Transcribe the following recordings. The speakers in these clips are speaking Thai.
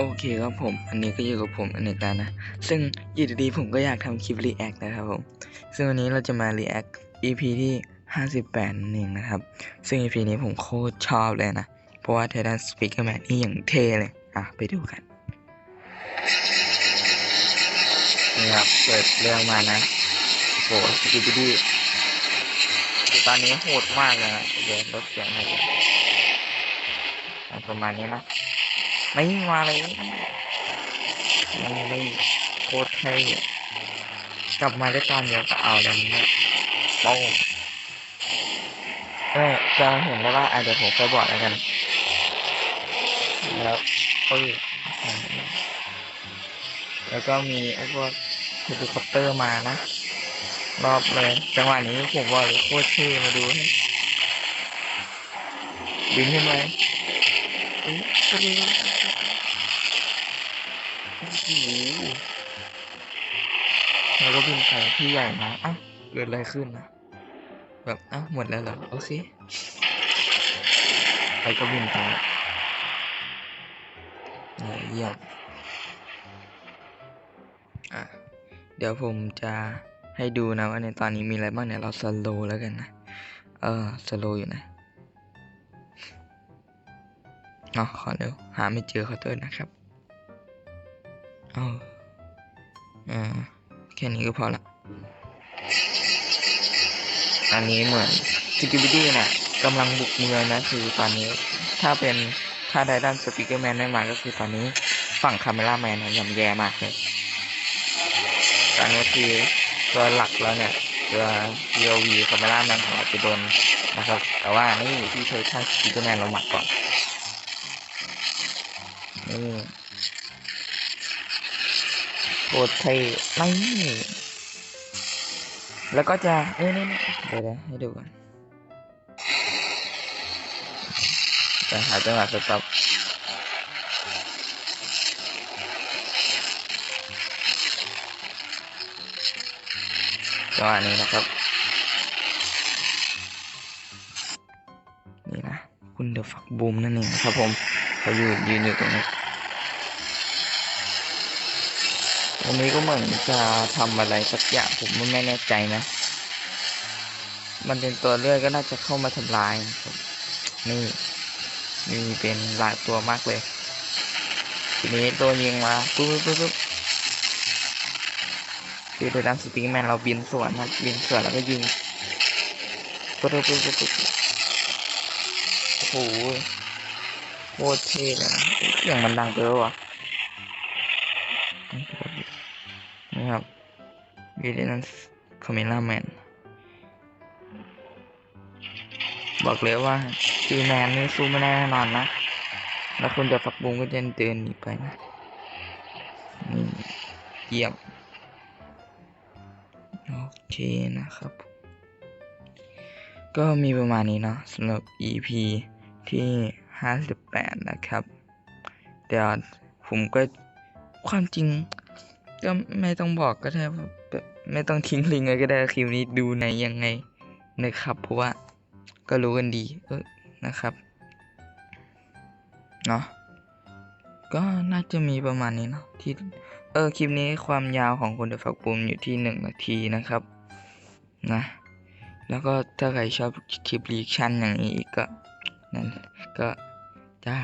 โอเคครับผม อันนี้ก็อยู่กับผมอเนกานะ ซึ่งอยู่ดีๆผมก็อยากทำคลิปรีแอคนะครับผม ซึ่งวันนี้เราจะมารีแอค EP ที่ 58นั่นเองนะครับ ซึ่ง EP นี้ผมโคตรชอบเลยนะ เพราะว่าไททันสปีกเกอร์แมนนี่อย่างเท่เลย อะ ไปดูกันนี่ครับเปิดเรื่องมานะโหสกิปดี้คือตอนนี้โหดมากเลยนะเดี๋ยวลดเสียงหน่อยประมาณนี้นะ ไม่มาเลยมันไม่โคตรเท่กลับมาได้ตอนเดียวก็เอาแล้วเนี่ยโป้งเออจะเห็นได้ว่าอะเดี๋ยวผมค่อยบอกแล้วกัน แล้วเอ้ยแล้วก็มีไอ้พวกเฮลิคอปเตอร์มานะ รอบเลย จังหวะนี้ผมบอกเลยโคตรเท่มาดูให้บินขึ้นไหม โอ้โหแล้วก็บินไปที่ใหญ่มาอ้าวเกิดอะไรขึ้นนะแบบอ้าวหมดแล้วเหรอ โอเคไปก็บินไปเออเยี่ยมอะ เดี๋ยวผมจะให้ดูนะว่าในตอนนี้มีอะไรบ้างเนี่ย เราสโลแล้วกันนะ เออสโลอยู่นะ อ๋อขอเร็วหาไม่เจอขอโทษนะครับเอาอ่าแค่นี้ก็พอละอันนี้เหมือนสกิบิดี้เนี่ยกำลังบุกเมืองนะคือตอนนี้ ถ้าเป็นถ้าไดด้านสปีกเกอร์แมนไม่มาก็คือตอนนี้ฝั่งคาเมล่าแมนย่ำแย่มากเลยตอนนี้คือตัวหลักแล้วเนี่ยตัว POV คาเมล่าแมนของเราจะโดนนะครับ แต่ว่านี่ที่เธอท่าสปีกเกอร์แมนเราหมัดก่อน นี่โคตรเท่นี่แล้วก็จะเอ้ยนี่นี่เดี๋ยวให้ดูก่อนจะหาจังหวะสต็อปจังหวะนี้นะครับ นี่นะ คุณเดอะฟักบูมนั่นเองครับผมเขาอยู่ยืนอยู่ตรงนี้ วันนี้ก็เหมือนจะทำอะไรสักอย่างผมไม่แน่ใจนะ มันเป็นตัวเลือดก็น่าจะเข้ามาทำลายนี่มีเป็นหลายตัวมากเลย ทีนี้ตัวยิงมาปุ๊บปุ๊บปุ๊บคือโดยดันสติงแมนเราบินสวนนะบินสวนแล้วก็ยิงปุ๊บปุ๊บปุ๊บปุ๊บโอ้โหโคตรเท่เลยนะเสียงมันดังเกินวะ นะครับวิลเลนส์คาเมล่าแมนบอกเลยว่าจีแมนนี่สู้ไม่ได้แน่นอนนะ แล้วคุณจะฝักบุงก็จะเดินหนีไปนะนี่เยี่ยม โอเคนะครับ ก็มีประมาณนี้เนาะสำหรับ EP ที่ 58 นะครับ เดี๋ยวผมก็ความจริง ก็ไม่ต้องบอกก็ได้แบบไม่ต้องทิ้งลิงก์เลยก็ได้คลิปนี้ดูในยังไงนะครับ เพราะว่าก็รู้กันดีเออนะครับเนาะก็น่าจะมีประมาณนี้เนาะที่เออคลิปนี้ความยาวของคนเดอะฝักปุ่มอยู่ที่หนึ่งนาทีนะครับนะแล้วก็ถ้าใครชอบคลิปรีชั่นอย่างนี้อีกก็นั่นก็จะ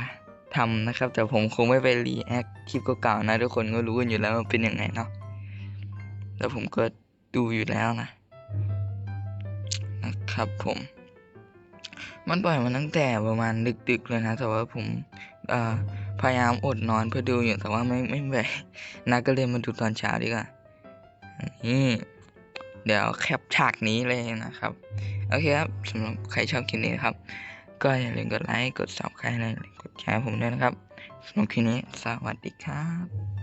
ทำนะครับ แต่ผมคงไม่ไปรีแอคคลิปเก่าๆนะทุกคนก็รู้กันอยู่แล้วว่าเป็นยังไงเนาะแล้วผมก็ดูอยู่แล้วนะนะครับผม มันปล่อยมาตั้งแต่ประมาณดึกๆเลยนะ แต่ว่าผมพยายามอดนอนเพื่อดูอยู่แต่ว่าไม่ไม่ไหวนะก็เลยมาดูตอนเช้าดีกว่านี่เดี๋ยวแคปฉากนี้เลยนะครับ โอเคครับสำหรับใครชอบคลิปนี้ครับ ก็อย่าลืมกดไลค์ กด subscribe กดแชร์ผมด้วยนะครับสำหรับคลิปนี้ สวัสดีครับ